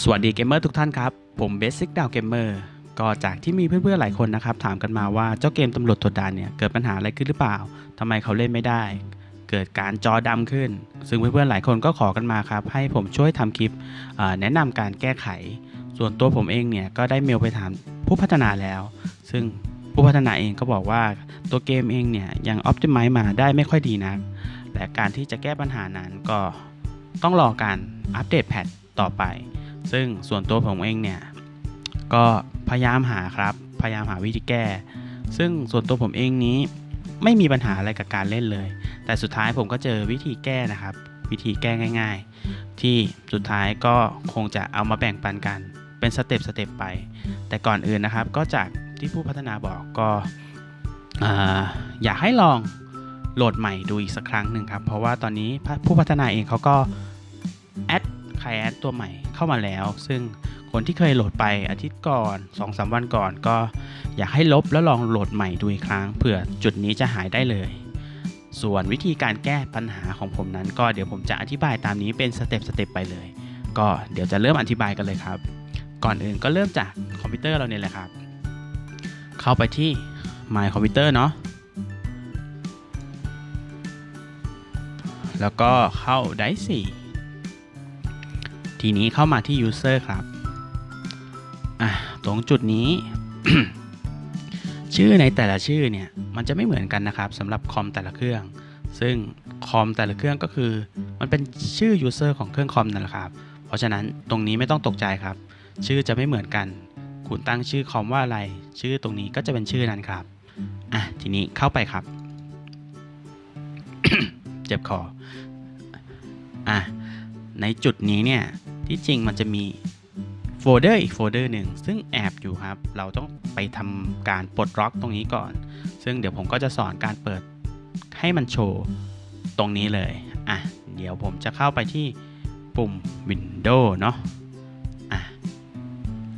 สวัสดีเกมเมอร์ทุกท่านครับ ผมเบสิกดาวเกมเมอร์ก็จากที่มีเพื่อนๆหลายคนนะครับ ถามกันมาว่าเจ้าเกมตำรวจถดดานเนี่ย เกิดปัญหาอะไรขึ้นหรือเปล่าทำไมเขาเล่นไม่ได้ เกิดการจอดำขึ้น ซึ่งเพื่อนๆหลายคนก็ขอกันมาครับ ให้ผมช่วยทำคลิปแนะนำการแก้ไข ส่วนตัวผมเองเนี่ยก็ได้เมลไปถามผู้พัฒนาแล้ว ซึ่งผู้พัฒนาเองก็บอกว่าตัวเกมเองเนี่ยยังอ p ติ m i z e มาได้ไม่ค่อยดีนักและการที่จะแก้ปัญหานั้นก็ต้องรอการอัปเดตแพทต่อไป ซึ่งส่วนตัวผมเองเนี่ยก็พยายามหาครับ พยายามหาวิธีแก้ ซึ่งส่วนตัวผมเองนี้ไม่มีปัญหาอะไรกับการเล่นเลย แต่สุดท้ายผมก็เจอวิธีแก้นะครับ วิธีแก้ง่าย ๆ ที่สุดท้ายก็คงจะเอามาแบ่งปันกัน เป็นสเต็ปสเต็ปไป แต่ก่อนอื่นนะครับ ก็จากที่ผู้พัฒนาบอกก็อ่าอยากให้ลองโหลดใหม่ดูอีกสักครั้งหนึ่งครับ เพราะว่าตอนนี้ผู้พัฒนาเองเขาก็แอด ใครแอดตัวใหม่เข้ามาแล้ว ซึ่งคนที่เคยโหลดไปอาทิตย์ก่อน 2-3สวันก่อนก็อยากให้ลบแล้วลองโหลดใหม่ดูอีกครั้งเผื่อจุดนี้จะหายได้เลย ส่วนวิธีการแก้ปัญหาของผมนั้น ก็เดี๋ยวผมจะอธิบายตามนี้เป็นสเต็ปสเต็ปไปเลย ก็เดี๋ยวจะเริ่มอธิบายกันเลยครับ ก่อนอื่นก็เริ่มจากคอมพิวเตอร์เราเนี่ยแหละครับ เข้าไปที่ My Computer เนาะแล้วก็เข้า d i c e ทีนี้เข้ามาที่ User ครับอะตรงจุดนี้ ชื่อในแต่ละชื่อเนี่ยมันจะไม่เหมือนกันนะครับสำหรับคอมแต่ละเครื่อง ซึ่งคอมแต่ละเครื่องก็คือ มันเป็นชื่อ User ของเครื่องคอมนั่นแหละครับ เพราะฉะนั้นตรงนี้ไม่ต้องตกใจครับ ชื่อจะไม่เหมือนกัน คุณตั้งชื่อคอมว่าอะไร ชื่อตรงนี้ก็จะเป็นชื่อนั้นครับอะทีนี้เข้าไปครับ เจ็บคออะในจุดนี้เนี่ย ที่จริงมันจะมีโฟลเดอร์อีกโฟลเดอร์หนึ่งซึ่งแอบอยู่ครับ เราต้องไปทำการปลดล็อกตรงนี้ก่อน ซึ่งเดี๋ยวผมก็จะสอนการเปิดให้มันโชว์ตรงนี้เลย อะ เดี๋ยวผมจะเข้าไปที่ปุ่ม Windows เนาะอะ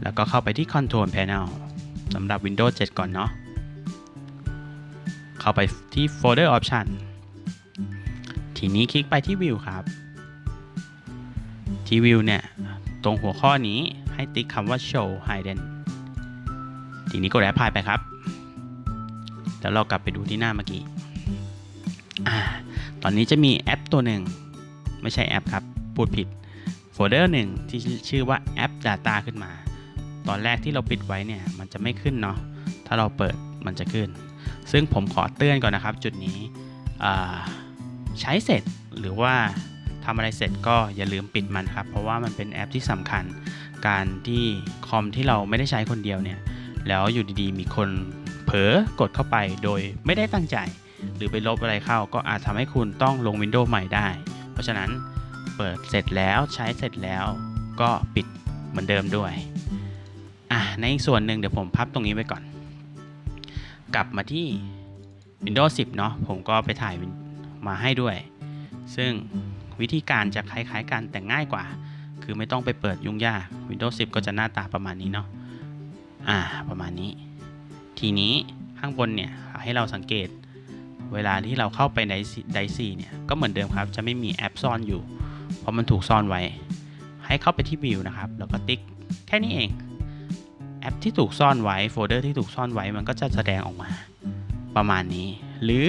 แล้วก็เข้าไปที่ Control Panel สำหรับ Windows 7 ก่อนเนาะ เข้าไปที่ Folder Option ทีนี้คลิกไปที่ View ครับ ที่ View เนี่ย ตรงหัวข้อนี้ให้ติ๊กคำว่า Show Hidden ทีนี้กด Apply ไปครับ แล้วเรากลับไปดูที่หน้าเมื่อกี้อตอนนี้จะมีแอปตัวหนึ่ง ไม่ใช่แอปครับ พูดผิดโฟลเดอร์หนึ่งที่ชื่อว่าแอป Data ขึ้นมา ตอนแรกที่เราปิดไว้เนี่ย มันจะไม่ขึ้นเนาะ ถ้าเราเปิดมันจะขึ้น ซึ่งผมขอเตือนก่อนนะครับ จุดนี้ใช้เสร็จหรือว่า ทำอะไรเสร็จก็อย่าลืมปิดมันครับ เพราะว่ามันเป็นแอปที่สำคัญ การที่คอมที่เราไม่ได้ใช้คนเดียวเนี่ย แล้วอยู่ดีๆ มีคนเผลอกดเข้าไปโดยไม่ได้ตั้งใจ หรือไปลบอะไรเข้า ก็อาจทำให้คุณต้องลง Windows ใหม่ได้ เพราะฉะนั้นเปิดเสร็จแล้วใช้เสร็จแล้วก็ปิดเหมือนเดิมด้วย อะ ในอีกส่วนหนึ่งเดี๋ยวผมพับตรงนี้ไว้ก่อน กลับมาที่ Windows 10 เนาะผมก็ไปถ่ายมาให้ด้วย ซึ่ง วิธีการจะคล้ายๆกันแต่ง่ายกว่า คือไม่ต้องไปเปิดยุ่งยาก Windows 10 ก็จะหน้าตาประมาณนี้เนาะอ่าประมาณนี้ ทีนี้ข้างบนเนี่ยให้เราสังเกต เวลาที่เราเข้าไปในไดซีเนี่ยก็เหมือนเดิมครับ จะไม่มีแอปซ่อนอยู่ เพราะมันถูกซ่อนไว้ ให้เข้าไปที่วิวนะครับ แล้วก็ติ๊กแค่นี้เอง แอปที่ถูกซ่อนไว้โฟลเดอร์ที่ถูกซ่อนไว้มันก็จะแสดงออกมาประมาณนี้ หรือ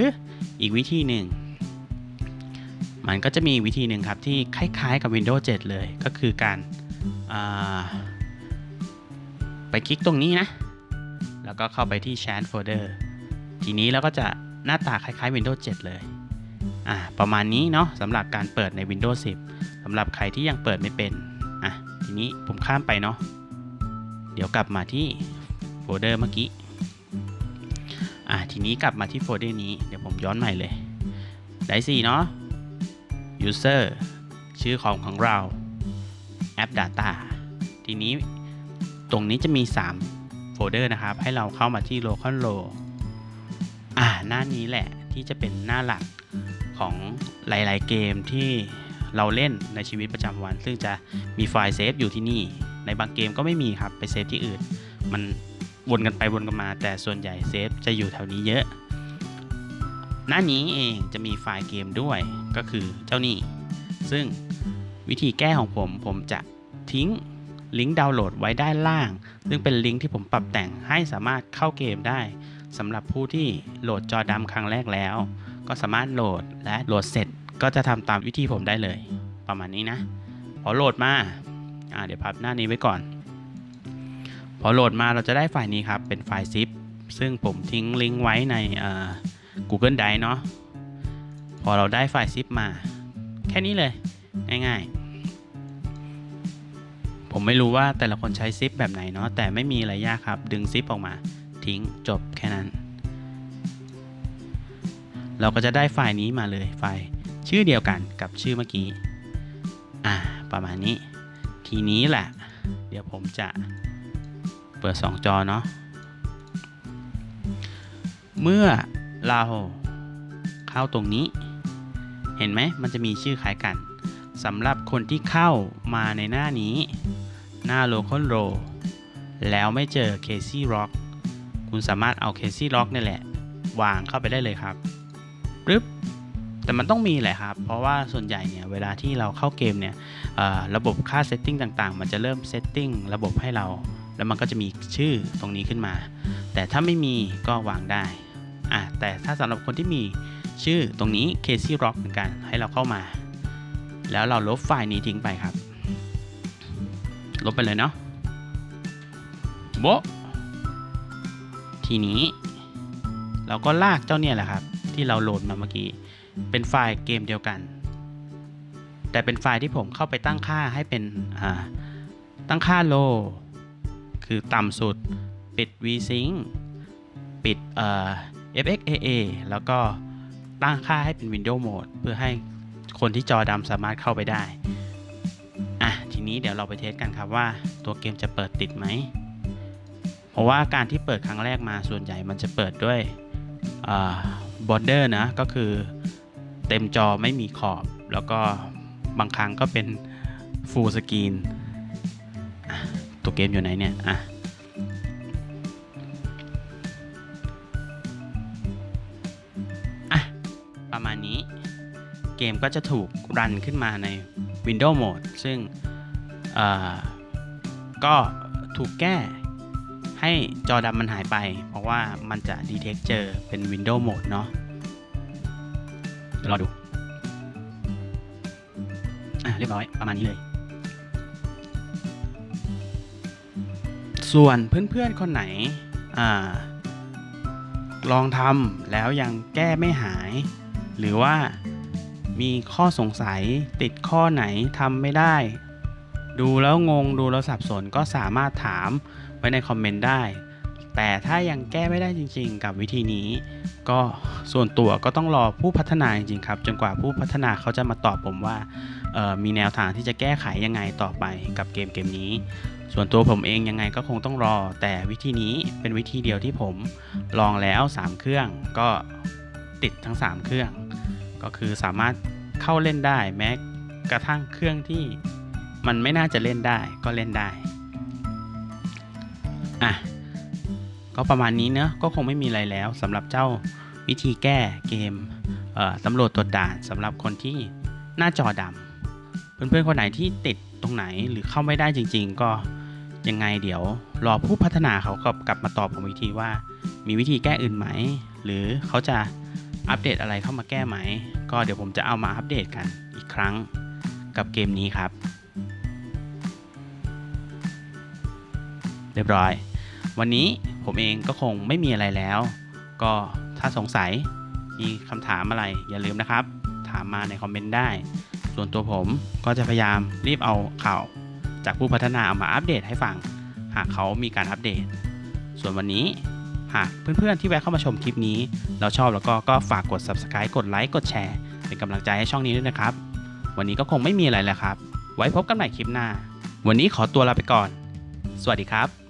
อีกวิธีหนึ่ง มันก็จะมีวิธีหนึ่งครับที่คล้ายๆกับ Windows 7 เลยก็คือการาไปคลิกตรงนี้นะ แล้วก็เข้าไปที่ Chat Folder ทีนี้เราก็จะหน้าตาคล้ายๆ Windows 7 เลยอ่าประมาณนี้เนาะสำหรับการเปิดใน Windows 10สำหรับใครที่ยังเปิดไม่เป็นอะทีนี้ผมข้ามไปเนาะเดี๋ยวกลับมาที่โฟลเดอร์เมื่อกี้อะทีนี้กลับมาที่โฟลเดอร์นี้เดี๋ยวผมย้อนใหม่เลยได้สี่เนาะ user ชื่อของของเรา app data ทีนี้ตรงนี้จะมี 3 โฟลเดอร์นะครับ ให้เราเข้ามาที่ local row อ่าหน้านี้แหละที่จะเป็นหน้าหลักของหลาย ๆ เกมที่เราเล่นในชีวิตประจำวัน ซึ่งจะมีไฟล์เซฟอยู่ที่นี่ ในบางเกมก็ไม่มีครับ ไปเซฟที่อื่น มันวนกันไปวนกันมา แต่ส่วนใหญ่เซฟจะอยู่แถวนี้เยอะ หน้านี้เองจะมีไฟล์เกมด้วยก็คือเจ้านี่ ซึ่งวิธีแก้ของผมผมจะทิ้งลิงก์ดาวน์โหลดไว้ด้านล่าง ซึ่งเป็นลิงก์ที่ผมปรับแต่งให้สามารถเข้าเกมได้สำหรับผู้ที่โหลดจอดำครั้งแรกแล้ว ก็สามารถโหลดและโหลดเสร็จก็จะทำตามวิธีผมได้เลย ประมาณนี้นะ พอโหลดมาอ่าเดี๋ยวพับหน้านี้ไว้ก่อน พอโหลดมาเราจะได้ไฟล์นี้ครับเป็นไฟล์ zip ซึ่งผมทิ้งลิงก์ไว้ในอ่อ Google Drive เนาะพอเราได้ไฟล์ zip มา แค่นี้เลย ง่ายๆ ผมไม่รู้ว่าแต่ละคนใช้ zip แบบไหนเนาะแต่ไม่มีอะไรยากครับ ดึง zip ออกมาทิ้งจบแค่นั้น เราก็จะได้ไฟล์นี้มาเลยไฟล์ชื่อเดียวกันกับชื่อเมื่อกี้อ่าประมาณนี้ ทีนี้แหละ เดี๋ยวผมจะเปิด 2 จอเนาะเมื่อ เราเข้าตรงนี้ เห็นไหมมันจะมีชื่อคล้ายกันสำหรับคนที่เข้ามาในหน้านี้ หน้า local row แล้วไม่เจอ Casey Rock คุณสามารถเอา Casey Rock นี่แหละ วางเข้าไปได้เลยครับปึ๊บแต่มันต้องมีแหละครับ เพราะว่าส่วนใหญ่เนี่ยเวลาที่เราเข้าเกมเนี่ยระบบค่าเซตติ้งต่างๆ มันจะเริ่มเซตติ้งระบบให้เรา แล้วมันก็จะมีชื่อตรงนี้ขึ้นมา แต่ถ้าไม่มีก็วางได้ อะแต่ถ้าสำหรับคนที่มีชื่อตรงนี้ Casey Rock เหมือนกัน ให้เราเข้ามา แล้วเราลบไฟล์นี้ทิ้งไปครับ ลบไปเลยเนาะโบทีนี้ เราก็ลากเจ้าเนี่ยแหละครับ ที่เราโหลดมาเมื่อกี้ เป็นไฟล์เกมเดียวกัน แต่เป็นไฟล์ที่ผมเข้าไปตั้งค่าให้เป็นอ่าตั้งค่า low คือต่ำสุด ปิด vsync ปิดเอ่อ fxaa แล้วก็ตั้งค่าให้เป็น Windows Mode เพื่อให้คนที่จอดำสามารถเข้าไปได้ อะ ทีนี้เดี๋ยวเราไปเทสกันครับว่าตัวเกมจะเปิดติดไหม เพราะว่าการที่เปิดครั้งแรกมาส่วนใหญ่มันจะเปิดด้วยบอร์เดอร์นะ ก็คือเต็มจอไม่มีขอบ แล้วก็บางครั้งก็เป็น Full Screen ตัวเกมอยู่ไหนเนี่ย อะ เกมก็จะถูกรันขึ้นมาใน Windows Mode ซึ่งก็ถูกแก้ให้จอดำมันหายไป เพราะว่ามันจะ detect เจอเป็น Windows Mode เนาะเดี๋ยวรอดู อะ เรียบร้อย ประมาณนี้เลย ส่วนเพื่อนๆ คนไหน อ่า ลองทำแล้วยังแก้ไม่หาย หรือว่า มีข้อสงสัยติดข้อไหนทำไม่ได้ ดูแล้วงงดูแล้วสับสนก็สามารถถามไว้ในคอมเมนต์ได้ แต่ถ้ายังแก้ไม่ได้จริง ๆ กับวิธีนี้ ก็ส่วนตัวก็ต้องรอผู้พัฒนาจริงๆครับ จนกว่าผู้พัฒนาเขาจะมาตอบผมว่ามีแนวทางที่จะแก้ไขยังไงต่อไปกับเกมเกมนี้ ส่วนตัวผมเองยังไงก็คงต้องรอ แต่วิธีนี้เป็นวิธีเดียวที่ผมลองแล้ว 3 เครื่องก็ติดทั้ง 3 เครื่อง ก็คือสามารถเข้าเล่นได้แม้กระทั่งเครื่องที่มันไม่น่าจะเล่นได้ก็เล่นได้ อะ ก็ประมาณนี้เนอะก็คงไม่มีอะไรแล้วสำหรับเจ้าวิธีแก้เกมเตำรวจตรวจด่านสำหรับคนที่หน้าจอดำเพื่อนๆคนไหนที่ติดตรงไหนหรือเข้าไม่ได้จริง ๆ ก็ยังไงเดี๋ยวรอผู้พัฒนาเขากลับกลับมาตอบผมอีกทีว่า มีวิธีแก้อื่นไหม หรือเขาจะ อัปเดตอะไรเข้ามาแก้ไหม ก็เดี๋ยวผมจะเอามาอัปเดตกันอีกครั้งกับเกมนี้ครับ เรียบร้อย วันนี้ผมเองก็คงไม่มีอะไรแล้ว ก็ถ้าสงสัยมีคำถามอะไรอย่าลืมนะครับ ถามมาในคอมเมนต์ได้ ส่วนตัวผมก็จะพยายามรีบเอาข่าวจากผู้พัฒนาเอามาอัปเดตให้ฟัง หากเขามีการอัปเดต ส่วนวันนี้ หากเพื่อนๆที่แวะเข้ามาชมคลิปนี้เราชอบแล้วก็ก็ฝากกด subscribe กดไลค์กดแชร์ เป็นกำลังใจให้ช่องนี้ด้วยนะครับ วันนี้ก็คงไม่มีอะไรแล้วครับ ไว้พบกันใหม่คลิปหน้า วันนี้ขอตัวลาไปก่อน สวัสดีครับ